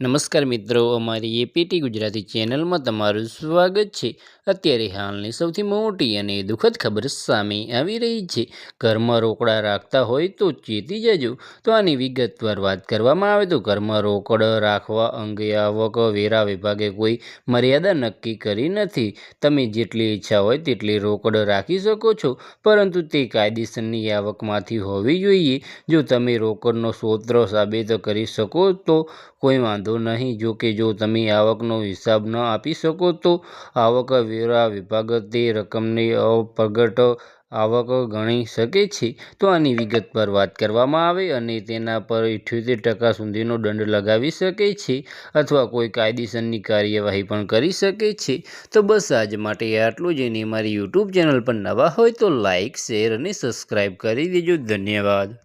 નમસ્કાર મિત્રો, અમારી એપીટી ગુજરાતી ચેનલમાં તમારું સ્વાગત છે. અત્યારે હાલની સૌથી મોટી અને દુઃખદ ખબર સામે આવી રહી છે. ઘરમાં રોકડા રાખતા હોય તો ચેતી જજો. તો આની વિગતવાર વાત કરવામાં આવે તો ઘરમાં રોકડ રાખવા અંગે આવક વેરા વિભાગે કોઈ મર્યાદા નક્કી કરી નથી. તમે જેટલી ઈચ્છા હોય તેટલી રોકડ રાખી શકો છો, પરંતુ તે કાયદેસરની આવકમાંથી હોવી જોઈએ. જો તમે રોકડનો સ્ત્રોત સાબિત કરી શકો તો કોઈ વાંધો નહીં. જો કે જો તમે આવકનો હિસાબ ન આપી શકો તો આવક વેરા વિભાગ તે રકમની અપ્રગટ આવક ગણી શકે છે. તો આની વિગત પર વાત કરવામાં આવે અને તેના પર ઇઠ્યોતેર ટકા સુધીનો દંડ લગાવી શકે છે અથવા કોઈ કાયદેસરની કાર્યવાહી પણ કરી શકે છે. તો બસ આજ માટે આટલું જ અને મારી યુટ્યુબ ચેનલ પર નવા હોય તો લાઇક શેર અને સબસ્ક્રાઈબ કરી દેજો. ધન્યવાદ.